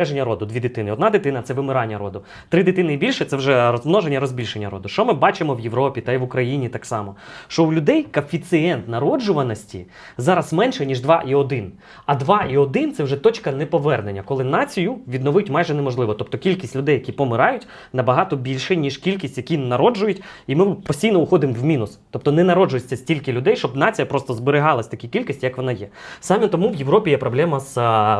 Збереження роду, дві дитини. Одна дитина це вимирання роду. Три дитини і більше це вже розмноження, розбільшення роду. Що ми бачимо в Європі та й в Україні так само? Що у людей коефіцієнт народжуваності зараз менше, ніж 2,1. А 2,1 це вже точка неповернення, коли націю відновити майже неможливо. Тобто кількість людей, які помирають, набагато більше, ніж кількість, які народжують, і ми постійно уходимо в мінус. Тобто не народжується стільки людей, щоб нація просто зберігалась такій кількості, як вона є. Саме тому в Європі є проблема з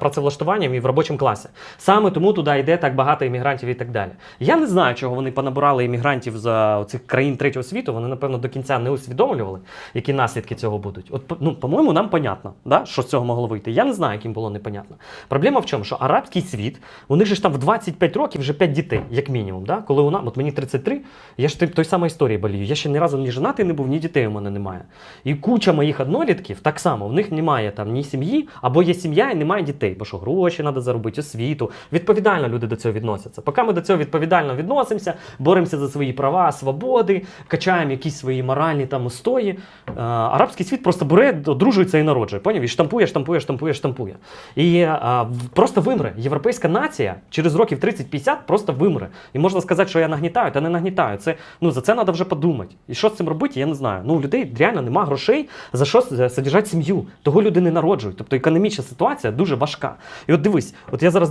працевлаштуванням і в робочому класі. Саме тому туди йде так багато іммігрантів і так далі. Я не знаю, чого вони понабирали іммігрантів з цих країн третього світу. Вони, напевно, до кінця не усвідомлювали, які наслідки цього будуть. От, ну, по-моєму, нам понятно, да, що з цього могло вийти. Я не знаю, яким було непонятно. Проблема в чому? Що арабський світ, у них же ж там в 25 років вже 5 дітей, як мінімум. Да? Коли у нас, от мені 33, я ж той, самої історії болію. Я ще ні разу ні женатий не був, ні дітей у мене немає. І куча моїх однолітків так само, в них немає там ні сім'ї, або є сім'я і немає дітей, бо що гроші треба заробити, освіту. Відповідально люди до цього відносяться. Поки ми до цього відповідально відносимося, боремося за свої права, свободи, качаємо якісь свої моральні там устої. е, арабський світ просто бере, одружується і народжує. Поняв? І штампує, штампує, штампує, штампує. І е, просто вимре. Європейська нація через років 30-50 просто вимре. І можна сказати, що я нагнітаю, та не нагнітаю. Це ну за це треба вже подумати. І що з цим робити, я не знаю. Ну у людей реально нема грошей за що содержати сім'ю. Того люди не народжують. Тобто економічна ситуація дуже важка. І от дивись, от я зараз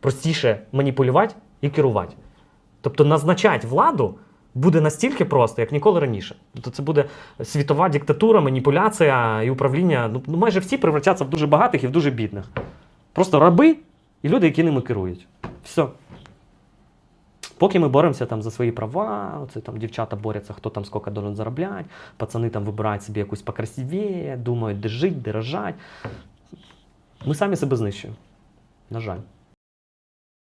простіше маніпулювати і керувати. Тобто назначати владу буде настільки просто, як ніколи раніше. Тобто це буде світова диктатура, маніпуляція і управління. Ну, ну майже всі превратяться в дуже багатих і в дуже бідних. Просто раби і люди, які ними керують. Все. Поки ми боремося там за свої права, оце там дівчата борються, хто там скільки должен заробляти, пацани там вибирають собі якусь покрасивіє, думають, де жити, де рожати. Ми самі себе знищуємо. На жаль.